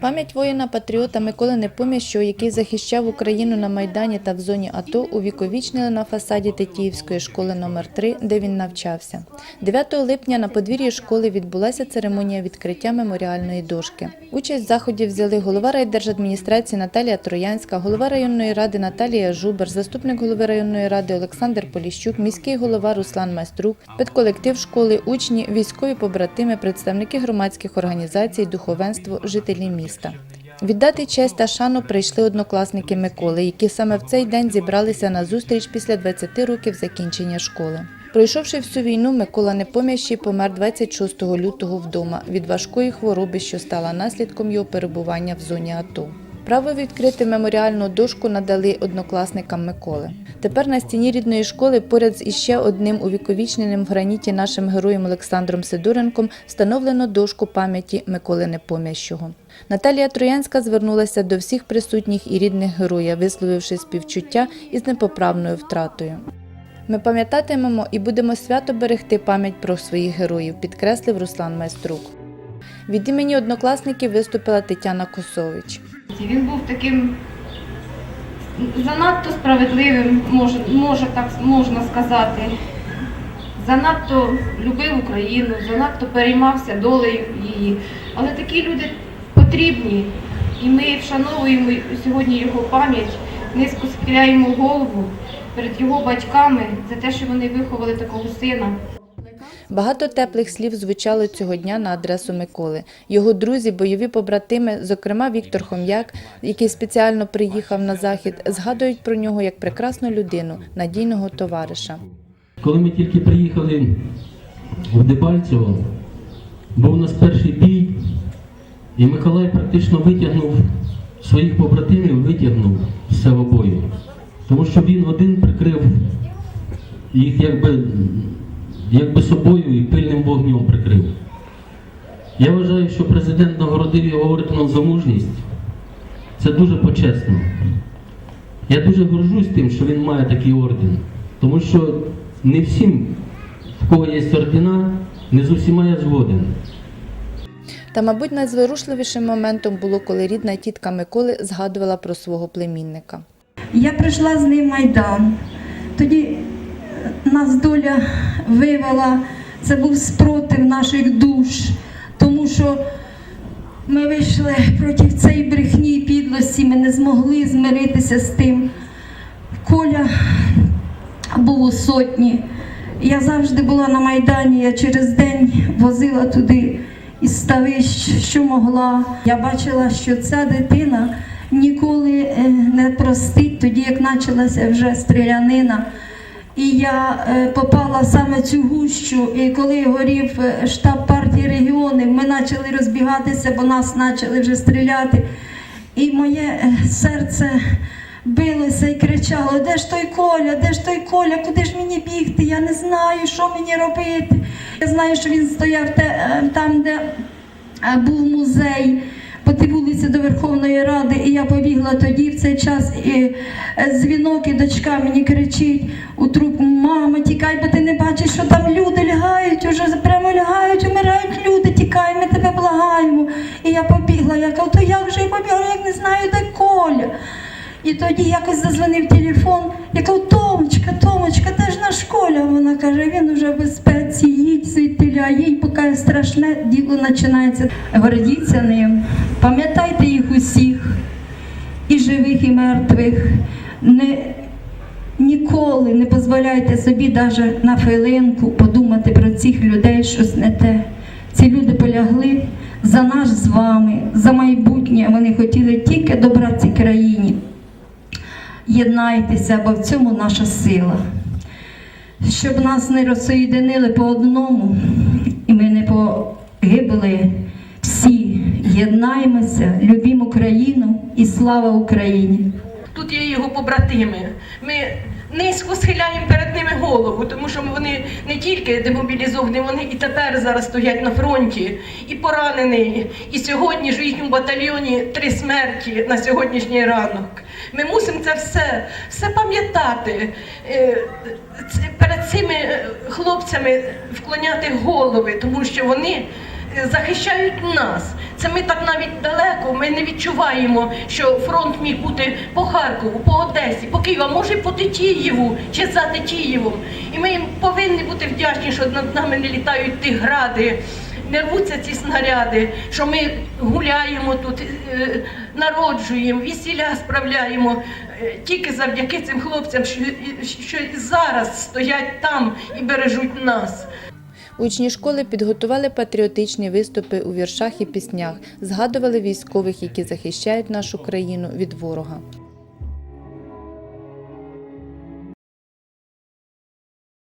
Пам'ять воїна-патріота Миколи Непоміщого, який захищав Україну на Майдані та в зоні АТО, увіковічнили на фасаді Тетіївської школи номер 3 де він навчався. 9 липня на подвір'ї школи відбулася церемонія відкриття меморіальної дошки. Участь в заході взяли голова райдержадміністрації Наталія Троянська, голова районної ради Наталія Жубер, заступник голови районної ради Олександр Поліщук, міський голова Руслан Майструк, педколектив школи, учні, військові побратими, представники громадських організацій, духовенство, жителі міста. Віддати честь та шану прийшли однокласники Миколи, які саме в цей день зібралися на зустріч після 20 років закінчення школи. Пройшовши всю війну, Микола Непомящий помер 26 лютого вдома від важкої хвороби, що стала наслідком його перебування в зоні АТО. Право відкрити меморіальну дошку надали однокласникам Миколи. Тепер на стіні рідної школи поряд з іще одним увіковічненим в граніті нашим героєм Олександром Сидоренком встановлено дошку пам'яті Миколи Непомящого. Наталія Троянська звернулася до всіх присутніх і рідних героя, висловивши співчуття із непоправною втратою. Ми пам'ятатимемо і будемо свято берегти пам'ять про своїх героїв, підкреслив Руслан Майструк. Від імені однокласників виступила Тетяна Косович. Він був таким занадто справедливим, може, може так можна сказати. Занадто любив Україну, занадто переймався долею її. Але такі люди потрібні. І ми вшановуємо сьогодні його пам'ять, низько схиляємо голову перед його батьками за те, що вони виховали такого сина. Багато теплих слів звучало цього дня на адресу Миколи. Його друзі, бойові побратими, зокрема Віктор Хом'як, який спеціально приїхав на захід, згадують про нього як прекрасну людину, надійного товариша. Коли ми тільки приїхали в Дебальцево, був у нас перший бій, і Миколай практично витягнув своїх побратимів, витягнув з цього бою. Тому що він один прикрив їх якби, якби собою і пильним вогнем прикрив. Я вважаю, що президент нагородив його орденом за мужність. Це дуже почесно. Я дуже горжусь тим, що він має такий орден, тому що не всім, в кого є ордена, не з усіма я згоден. Та, мабуть, найзворушливішим моментом було, коли рідна тітка Миколи згадувала про свого племінника. Я прийшла з ним Майдан. Тоді нас доля вивела, це був спротив наших душ, тому що ми вийшли проти цієї брехні і підлості, ми не змогли змиритися з тим. Коля був у сотні. Я завжди була на Майдані, я через день возила туди із ставищ, що могла. Я бачила, що ця дитина ніколи е, не простить, тоді як почалася вже стрілянина. І я е, попала саме цю гущу, і коли горів е, штаб партії регіонів, ми почали розбігатися, бо нас почали вже стріляти. І моє е, серце билося і кричало: де ж той Коля, де ж той Коля, куди ж мені бігти? Я не знаю, що мені робити. Я знаю, що він стояв там, де був музей. По тій вулиці до Верховної Ради, і я побігла тоді в цей час і дзвінок, і дочка мені кричить у трубку: мама, тікай, бо ти не бачиш, що там люди лягають, уже прямо лягають, умирають люди, тікай, ми тебе благаємо. І я побігла, я кажу, то як же я побігла, як не знаю, де Коля. І тоді якось зазвонив телефон, я кажу, Томочка, Томочка, де ж наш Коля? Вона каже, він уже в безпеці, їдь звідтиля, їдь, поки страшне діло починається. Гордіться ним, пам'ятайте їх усіх, і живих, і мертвих. Не, ніколи не дозволяйте собі навіть на хвилинку подумати про цих людей щось не те. Ці люди полягли за нас з вами, за майбутнє. Вони хотіли тільки добра цій країні. Єднайтеся, бо в цьому наша сила. Щоб нас не розсоєдинили по одному, і ми не погибли всі. Єднаймося, любімо Україну і слава Україні! Тут є його побратими. Ми низько схиляємо перед ними голову, тому що вони не тільки демобілізовані, вони і тепер зараз стоять на фронті, і поранені. І сьогодні ж у їхньому батальйоні три смерті на сьогоднішній ранок. Ми мусимо це все, все пам'ятати. Е, Перед цими е, хлопцями вклоняти голови, тому що вони е, захищають нас. Це ми так навіть далеко, ми не відчуваємо, що фронт міг бути по Харкову, по Одесі, по Києву, а може по Тетіїву чи за Тетіївом. І ми їм повинні бути вдячні, що над нами не літають ті гради, не рвуться ці снаряди, що ми гуляємо тут, е, народжуємо, весілля справляємо е, тільки завдяки цим хлопцям, що, що зараз стоять там і бережуть нас. Учні школи підготували патріотичні виступи у віршах і піснях, згадували військових, які захищають нашу країну від ворога.